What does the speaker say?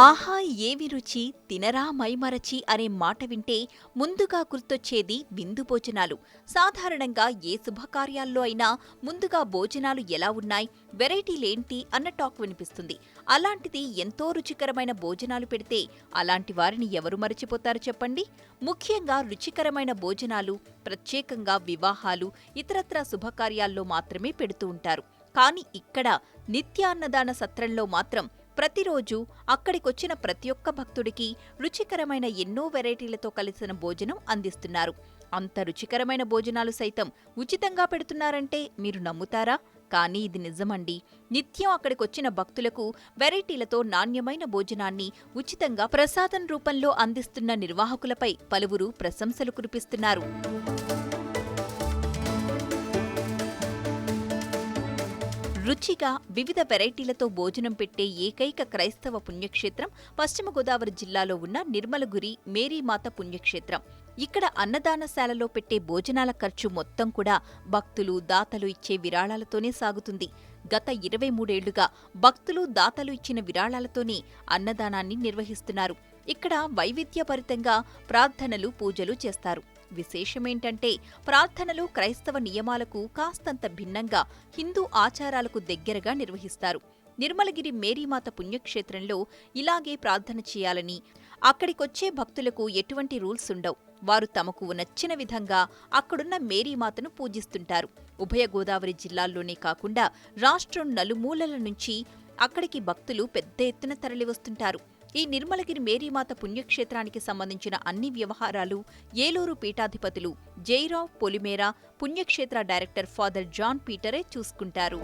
ఆహా ఏవి రుచి? తినరా మైమరచి అనే మాట వింటే ముందుగా గుర్తొచ్చేది విందు భోజనాలు. సాధారణంగా ఏ శుభకార్యాల్లో అయినా ముందుగా భోజనాలు ఎలా ఉన్నాయి? వెరైటీలేంటి అన్న టాక్ వినిపిస్తుంది. అలాంటిది ఎంతో రుచికరమైన భోజనాలు పెడితే అలాంటి వారిని ఎవరు మరచిపోతారు చెప్పండి? ముఖ్యంగా రుచికరమైన భోజనాలు ప్రత్యేకంగా వివాహాలు ఇతరత్రా శుభకార్యాల్లో మాత్రమే పెడుతూ ఉంటారు. కానీ ఇక్కడ నిత్యాన్నదాన సత్రంలో మాత్రం ప్రతిరోజు అక్కడికొచ్చిన ప్రతి ఒక్క భక్తుడికి రుచికరమైన ఎన్నో వెరైటీలతో కలిసిన భోజనం అందిస్తున్నారు. అంత రుచికరమైన భోజనాలు సైతం ఉచితంగా పెడుతున్నారంటే మీరు నమ్ముతారా? కానీ ఇది నిజమండి. నిత్యం అక్కడికొచ్చిన భక్తులకు వెరైటీలతో నాణ్యమైన భోజనాన్ని ఉచితంగా ప్రసాదం రూపంలో అందిస్తున్న నిర్వాహకులపై పలువురు ప్రశంసలు కురిపిస్తున్నారు. రుచిగా వివిధ వెరైటీలతో భోజనం పెట్టే ఏకైక క్రైస్తవ పుణ్యక్షేత్రం పశ్చిమ గోదావరి జిల్లాలో ఉన్న నిర్మలగురి మేరీమాత పుణ్యక్షేత్రం. ఇక్కడ అన్నదానశాలలో పెట్టే భోజనాల ఖర్చు మొత్తం కూడా భక్తులు దాతలు ఇచ్చే విరాళాలతోనే సాగుతుంది. గత ఇరవై మూడేళ్ళుగా భక్తులు దాతలు ఇచ్చిన విరాళాలతోనే అన్నదానాన్ని నిర్వహిస్తున్నారు. ఇక్కడ వైవిధ్యభరితంగా ప్రార్థనలు పూజలు చేస్తారు. విశేషమేంటంటే ప్రార్థనలు క్రైస్తవ నియమాలకు కాస్తంత భిన్నంగా హిందూ ఆచారాలకు దగ్గరగా నిర్వహిస్తారు. నిర్మలగిరి మేరీమాత పుణ్యక్షేత్రంలో ఇలాగే ప్రార్థన చేయాలని అక్కడికొచ్చే భక్తులకు ఎటువంటి రూల్స్ ఉండవు. వారు తమకు నచ్చిన విధంగా అక్కడున్న మేరీమాతను పూజిస్తుంటారు. ఉభయ గోదావరి జిల్లాల్లోనే కాకుండా రాష్ట్రం నలుమూలల నుంచి అక్కడికి భక్తులు పెద్ద ఎత్తున తరలివస్తుంటారు. ఈ నిర్మలగిరి మేరీమాత పుణ్యక్షేత్రానికి సంబంధించిన అన్ని వ్యవహారాలు ఏలూరు పీఠాధిపతులు జైరావ్ పొలిమేరా పుణ్యక్షేత్ర డైరెక్టర్ ఫాదర్ జాన్ పీటరే చూసుకుంటారు.